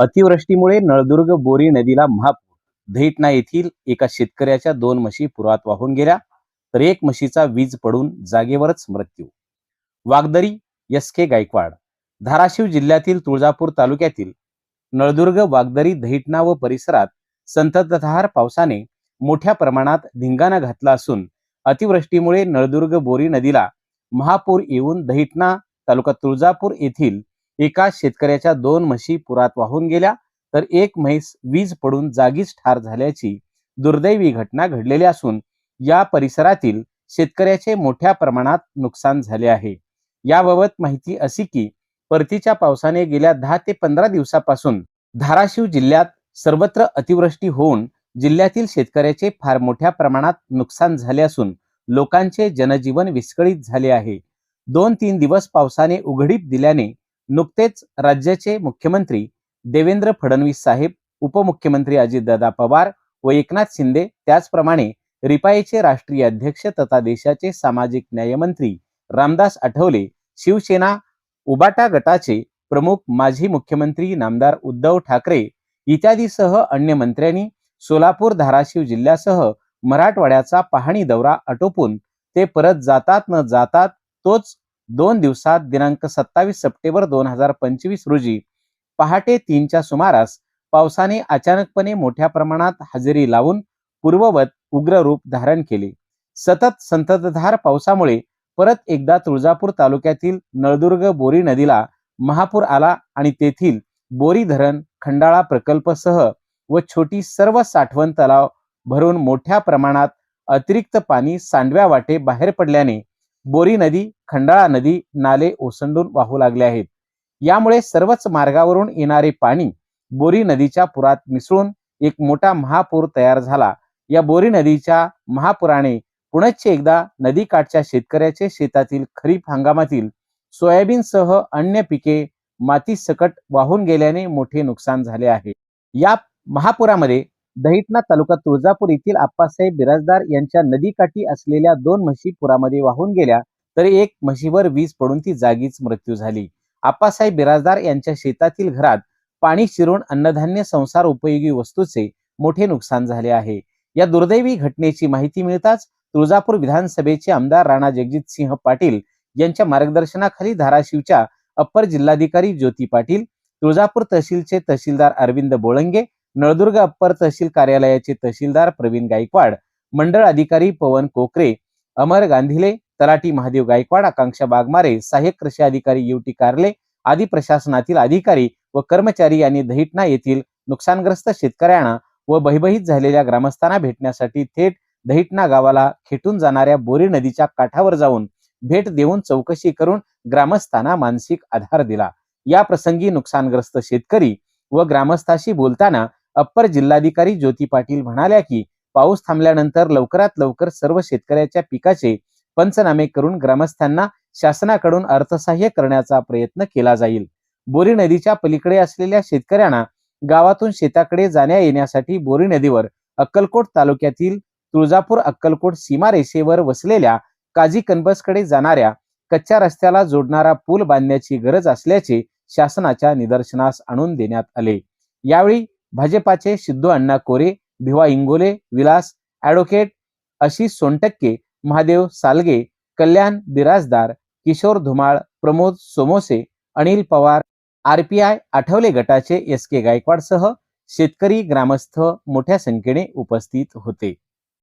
अतिवृष्टीमुळे नळदुर्ग बोरी नदीला महापूर दहिटणा येथील एका शेतकऱ्याच्या दोन म्हशी पुरात वाहून गेल्या तर एक म्हशीचा वीज पडून जागेवरच मृत्यू. वागदरी एस के गायकवाड धाराशिव जिल्ह्यातील तुळजापूर तालुक्यातील नळदुर्ग वागदरी दहिटणा व परिसरात संततधार पावसाने मोठ्या प्रमाणात धिंगाणा घातला असून अतिवृष्टीमुळे नळदुर्ग बोरी नदीला महापूर येऊन दहिटणा तालुका तुळजापूर येथील एका शेतकऱ्याच्या दोन म्हशी पुरात वाहून गेल्या तर एक म्हैस वीज पडून जागीच ठार झाल्याची दुर्दैवी घटना घडलेली असून या परिसरातील शेतकऱ्याचे मोठ्या प्रमाणात नुकसान झाले आहे. याबाबत माहिती अशी की परतीच्या पावसाने गेल्या दहा ते पंधरा दिवसापासून धाराशिव जिल्ह्यात सर्वत्र अतिवृष्टी होऊन जिल्ह्यातील शेतकऱ्याचे फार मोठ्या प्रमाणात नुकसान झाले असून लोकांचे जनजीवन विस्कळीत झाले आहे. दोन तीन दिवस पावसाने उघडीप दिल्याने नुकतेच राज्याचे मुख्यमंत्री देवेंद्र फडणवीस साहेब उपमुख्यमंत्री अजितदादा पवार व एकनाथ शिंदे त्याचप्रमाणे रिपाईचे राष्ट्रीय अध्यक्ष तथा देशाचे सामाजिक न्यायमंत्री रामदास आठवले शिवसेना उबाटा गटाचे प्रमुख माजी मुख्यमंत्री नामदार उद्धव ठाकरे इत्यादीसह अन्य मंत्र्यांनी सोलापूर धाराशिव जिल्ह्यासह मराठवाड्याचा पाहणी दौरा आटोपून ते परत जातात न जातात तोच दोन दिवसात दिनांक सत्तावीस सप्टेंबर दोन हजार पंचवीस रोजी पहाटे तीनच्या सुमारास पावसाने अचानकपणे मोठ्या प्रमाणात हजेरी लावून पूर्ववत उग्र रूप धारण केले. सतत संततधार पावसामुळे परत एकदा तुळजापूर तालुक्यातील नळदुर्ग बोरी नदीला महापूर आला आणि तेथील बोरी धरण खंडाळा प्रकल्पसह व छोटी सर्व साठवण तलाव भरून मोठ्या प्रमाणात अतिरिक्त पाणी सांडव्या वाटे बाहेर पडल्याने बोरी नदी खंडाळा नदी नाले ओसंडून वाहू लागले आहेत. यामुळे सर्वच मार्गावरून येणारे पाणी बोरी नदीच्या पुरात मिसळून एक मोठा महापूर तयार झाला. या बोरी नदीच्या महापुराने पुनश्च एकदा नदीकाठच्या शेतकऱ्याचे शेतातील खरीप हंगामातील सोयाबीनसह अन्य पिके माती सकट वाहून गेल्याने मोठे नुकसान झाले आहे. या महापुरामध्ये दहिटणा तालुका तुळजापूर येथील आप्पासाहेब बिराजदार यांच्या नदीकाठी असलेल्या दोन म्हशी पुरामध्ये वाहून गेल्या. तर एक म्हशीवर वीज पडून ती जागीच मृत्यू झाली. आप्पासाहेब बिराजदार यांच्या शेतातील घरात पाणी शिरून अन्नधान्य संसार उपयोगी वस्तूचे मोठे नुकसान झाले आहे. या दुर्दैवी घटनेची माहिती मिळताच तुळजापूर विधानसभेचे आमदार राणा जगजित सिंह पाटील यांच्या मार्गदर्शनाखाली धाराशिवच्या अप्पर जिल्हाधिकारी ज्योती पाटील तुळजापूर तहसीलचे तहसीलदार अरविंद बोळंगे नळदुर्ग अप्पर तहसील कार्यालयाचे तहसीलदार प्रवीण गायकवाड मंडळ अधिकारी पवन कोकरे अमर गांधीले तलाठी महादेव गायकवाड आकांक्षा बागमारे सहाय्यक कृषी अधिकारी युटी कारले आदी प्रशासनातील अधिकारी व कर्मचारी यांनी दहिटणा येथील नुकसानग्रस्त शेतकऱ्यांना व भयभीत झालेल्या ग्रामस्थांना भेटण्यासाठी थेट दहिटणा गावाला खेटून जाणाऱ्या बोरी नदीच्या काठावर जाऊन भेट देऊन चौकशी करून ग्रामस्थांना मानसिक आधार दिला. या प्रसंगी नुकसानग्रस्त शेतकरी व ग्रामस्थाशी बोलताना अप्पर जिल्हाधिकारी ज्योती पाटील म्हणाल्या की पाऊस थांबल्यानंतर लवकरात लवकर सर्व शेतकऱ्याच्या पिकाचे पंचनामे करून ग्रामस्थांना शासनाकडून अर्थसहाय्य करण्याचा प्रयत्न केला जाईल. बोरी नदीच्या पलीकडे असलेल्या शेतकऱ्यांना गावातून शेताकडे जाण्या येण्यासाठी बोरी नदीवर अक्कलकोट तालुक्यातील तुळजापूर अक्कलकोट सीमारेषेवर वसलेल्या काजी कनबसकडे जाणाऱ्या कच्च्या रस्त्याला जोडणारा पूल बांधण्याची गरज असल्याचे शासनाच्या निदर्शनास आणून देण्यात आले. यावेळी भाजपाचे सिद्धू अण्णा कोरे भिवा इंगोले विलास ॲडव्होकेट अशी सोनटक्के महादेव सालगे कल्याण बिराजदार किशोर धुमाळ प्रमोद सोमोसे अनिल पवार आरपीआय आठवले गटाचे एस के गायकवाडसह शेतकरी ग्रामस्थ मोठ्या संख्येने उपस्थित होते.